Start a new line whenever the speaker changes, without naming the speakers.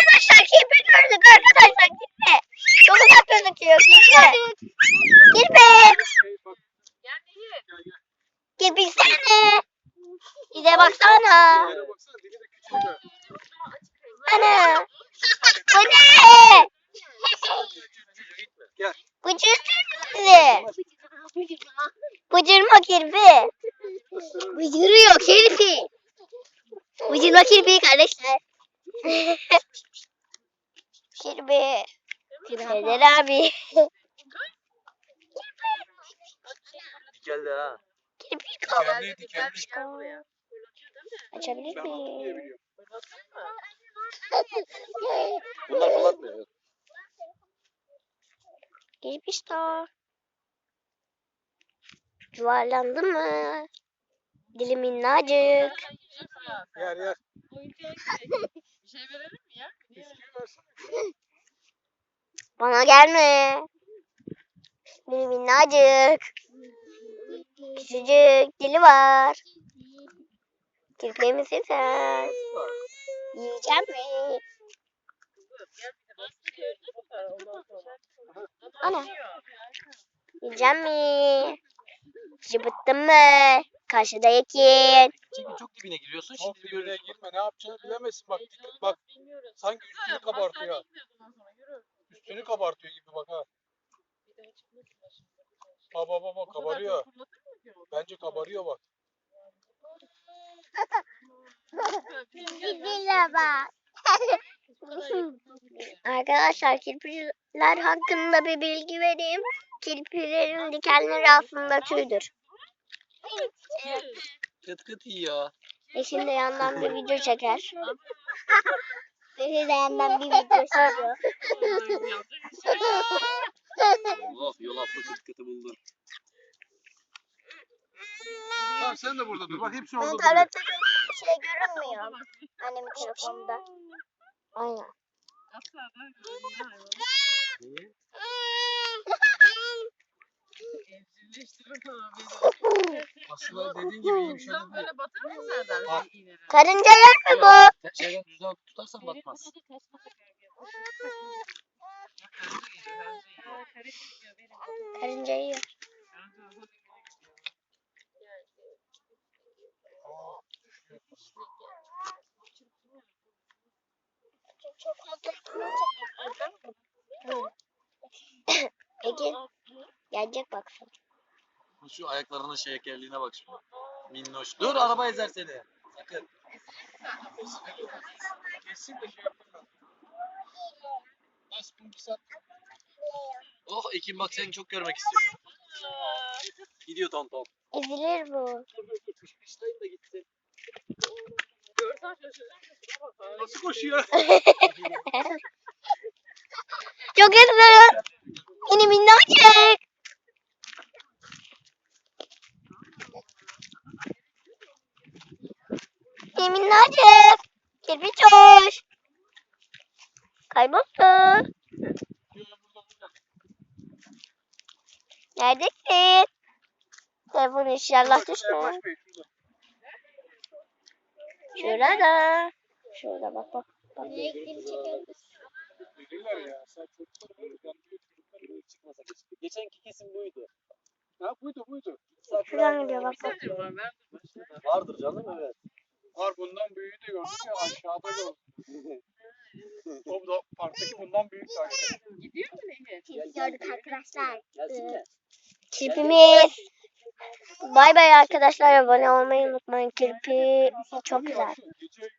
Arkadaşlar kirpi gördük arkadaşlar kirpi. Çok uzak gözüküyor kirpi. Kirpi. Kirpi seni. Bize baksana. Ana. Bu ne?
Gel.
Bıcır bizi. Bıcırma kirpi. Bıcırıyor kirpi. Bıcırma kirpi kardeşler. Kirpi. Serdar abi.
Dikeldi ha.
Kirpi
Dikenli dikenli.
Gel buraya. Fırlatıyor değil mi?
Açabilir miyim?
Bunlar fırlatmıyor.
Kirpi star. Yuvarlandı mı? Dili minnacık.
Yer yer.
Bir şey verelim mi ya? Niye?
Bana gelme. Dili minnacık. Küçücük dili var. Kirpi misin sen? Yiyeceğim mi?
Bir.
Ana. Yiyeceğim mi? Cıbıttın mı? Karşıdayken.
Çünkü çok dibine giriyorsun
Çok
şimdi
dibine
görüyorsun.
girme ne yapacağını bilemezsin bak.
Olmaz,
Bak sanki üstünü kabartıyor. Üstünü kabartıyor gibi bak ha. Baba
O kadar
kabarıyor. Bence kabarıyor bak.
Dile bak. Arkadaşlar kirpiler hakkında bir bilgi vereyim. Kirpilerin dikenleri aslında tüydür.
Kıt kıt yiyor.
Eşim de yandan bir video çeker. Eşim de yandan bir video çekiyor.
Oh yol atlı kıt kıtı buldun.
Tamam sen de burada dur. Bak hepsi orada
Benim
duruyor.
tablette bir şey görünmüyor. Annemin telefonunda. Aynen.
Niye? Aslında dediğin gibi iyi bir şey değil.
böyle Serdar?
Ha.
iğneleri?
Karınca yer mi bu?
Şeyden düzden tutarsan batmaz.
Karınca yiyor. Ege gelecek baksana.
Şu ayaklarının şekerliğine bak şimdi. Minnoş. Dur araba ezer seni. Sakın.
Kesin de şey yapın. Nasıl bir saat?
Oh Ekin bak seni çok görmek istiyorum. Gidiyor ton ton.
Ezilir bu.
Kışlayın da gitsin.
Görsen.
Nasıl koşuyor?
Çok hızlı. Yine minnacık. Yine minnacık. Kirpi çoş. Kayboldu. Neredesin? Telefon inşallah düşme.
Yaklaşmayın şurada.
Şurada. Şurada bak bak. bak.
Geçenki kesim buydu.
Ha buydu buydu.
Şuradan gidiyor bak bak.
Vardır canım evet.
Var bundan büyüğü de gördük ya aşağıda gördük. o da parktaki bundan büyük aşağı.
Gidiyor mu Nehir?
Gördük arkadaşlar. Kirpimiz. Bay bay arkadaşlar. Abone olmayı unutmayın. Kirpi çok güzel.
Gece geziyor.